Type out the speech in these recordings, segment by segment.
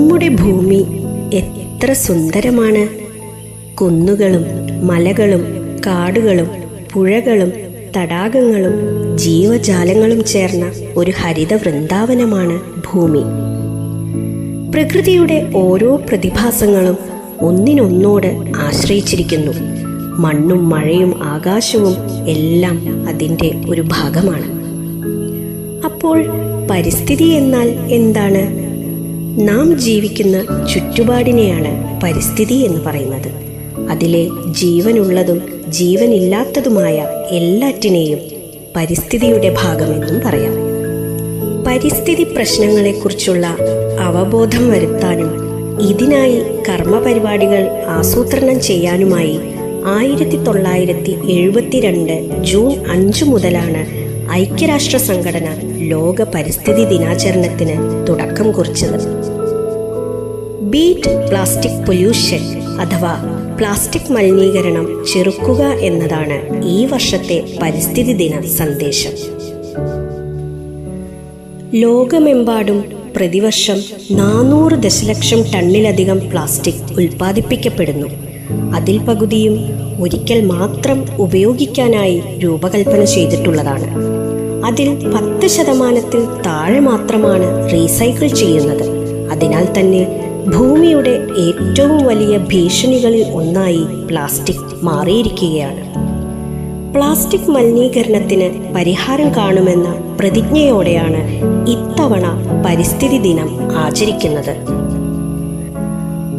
നമ്മുടെ ഭൂമി എത്ര സുന്ദരമാണ്. കുന്നുകളും മലകളും കാടുകളും പുഴകളും തടാകങ്ങളും ജീവജാലങ്ങളും ചേർന്ന ഒരു ഹരിത വൃന്ദാവനമാണ് ഭൂമി. പ്രകൃതിയുടെ ഓരോ പ്രതിഭാസങ്ങളും ഒന്നിനൊന്നോട് ആശ്രയിച്ചിരിക്കുന്നു. മണ്ണും മഴയും ആകാശവും എല്ലാം അതിന്റെ ഒരു ഭാഗമാണ്. അപ്പോൾ പരിസ്ഥിതി എന്നാൽ എന്താണ്? നാം ജീവിക്കുന്ന ചുറ്റുപാടിനെയാണ് പരിസ്ഥിതി എന്ന് പറയുന്നത്. അതിലെ ജീവനുള്ളതും ജീവനില്ലാത്തതുമായ എല്ലാറ്റിനെയും പരിസ്ഥിതിയുടെ ഭാഗമെന്നും പറയാം. പരിസ്ഥിതി പ്രശ്നങ്ങളെക്കുറിച്ചുള്ള അവബോധം വരുത്താനും ഇതിനായി കർമ്മപരിപാടികൾ ആസൂത്രണം ചെയ്യാനുമായി ആയിരത്തി തൊള്ളായിരത്തി എഴുപത്തിരണ്ട് ജൂൺ അഞ്ചു മുതലാണ് ഐക്യരാഷ്ട്ര സംഘടന ലോക പരിസ്ഥിതി ദിനാചരണത്തിന് തുടക്കം കുറിച്ചത്. ബീറ്റ് പ്ലാസ്റ്റിക് പൊല്യൂഷൻ അഥവാ പ്ലാസ്റ്റിക് മലിനീകരണം ചെറുക്കുക എന്നതാണ് ഈ വർഷത്തെ പരിസ്ഥിതി ദിന സന്ദേശം. ലോകമെമ്പാടും പ്രതിവർഷം നാനൂറ് ദശലക്ഷം ടണ്ണിലധികം പ്ലാസ്റ്റിക് ഉൽപ്പാദിപ്പിക്കപ്പെടുന്നു. അതിൽ പകുതിയും ഒരിക്കൽ മാത്രം ഉപയോഗിക്കാനായി രൂപകൽപ്പന ചെയ്തിട്ടുള്ളതാണ്. അതിൽ പത്ത് ശതമാനത്തിൽ താഴെ മാത്രമാണ് റീസൈക്കിൾ ചെയ്യുന്നത്. അതിനാൽ തന്നെ ഭൂമിയുടെ ഏറ്റവും വലിയ ഭീഷണികളിൽ ഒന്നായി പ്ലാസ്റ്റിക് മാറിയിരിക്കുകയാണ്. പ്ലാസ്റ്റിക് മലിനീകരണത്തിന് പരിഹാരം കാണുമെന്ന പ്രതിജ്ഞയോടെയാണ് ഇത്തവണ പരിസ്ഥിതി ദിനം ആചരിക്കുന്നത്.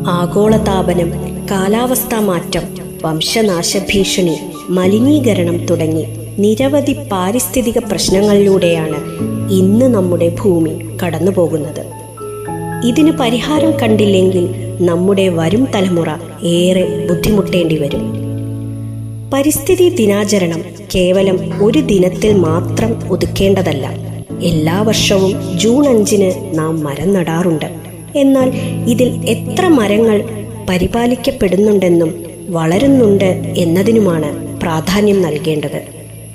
ആഗോളതാപനം കാലാവസ്ഥാ മാറ്റം വംശനാശ ഭീഷണി മലിനീകരണം തുടങ്ങി നിരവധി പാരിസ്ഥിതിക പ്രശ്നങ്ങളിലൂടെയാണ് ഇന്ന് നമ്മുടെ ഭൂമി കടന്നുപോകുന്നത്. ഇതിന് പരിഹാരം കണ്ടില്ലെങ്കിൽ നമ്മുടെ വരും തലമുറ ഏറെ ബുദ്ധിമുട്ടേണ്ടി വരും. പരിസ്ഥിതി ദിനാചരണം കേവലം ഒരു ദിനത്തിൽ മാത്രം ഒതുക്കേണ്ടതല്ല. എല്ലാ വർഷവും ജൂൺ അഞ്ചിന് നാം മരം നടാറുണ്ട്. എന്നാൽ ഇതിൽ എത്ര മരങ്ങൾ പരിപാലിക്കപ്പെടുന്നുണ്ടെന്നും വളരുന്നുണ്ട് എന്നതിനുമാണ് പ്രാധാന്യം നൽകേണ്ടത്.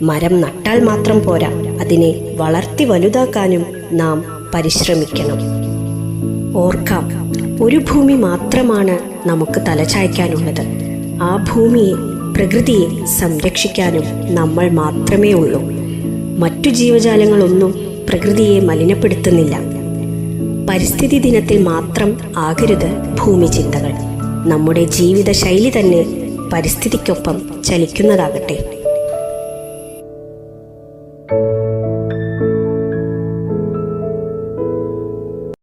മരം നട്ടാൽ മാത്രം പോരാ അതിനെ വളർത്തി വലുതാക്കാനും നാം പരിശ്രമിക്കണം. ഓർക്കാം ഒരു ഭൂമി മാത്രമാണ് നമുക്ക് തലചായ്ക്കാനുള്ളത് ആ ഭൂമിയെ പ്രകൃതിയെ സംരക്ഷിക്കാനും നമ്മൾ മാത്രമേ ഉള്ളൂ. മറ്റു ജീവജാലങ്ങളൊന്നും പ്രകൃതിയെ മലിനപ്പെടുത്തുന്നില്ല. പരിസ്ഥിതി ദിനത്തിൽ മാത്രം ആകരുത് ഭൂമി ചിന്തകൾ നമ്മുടെ ജീവിത ശൈലി തന്നെ പരിസ്ഥിതിക്കൊപ്പം ചലിക്കുന്നതാകട്ടെ.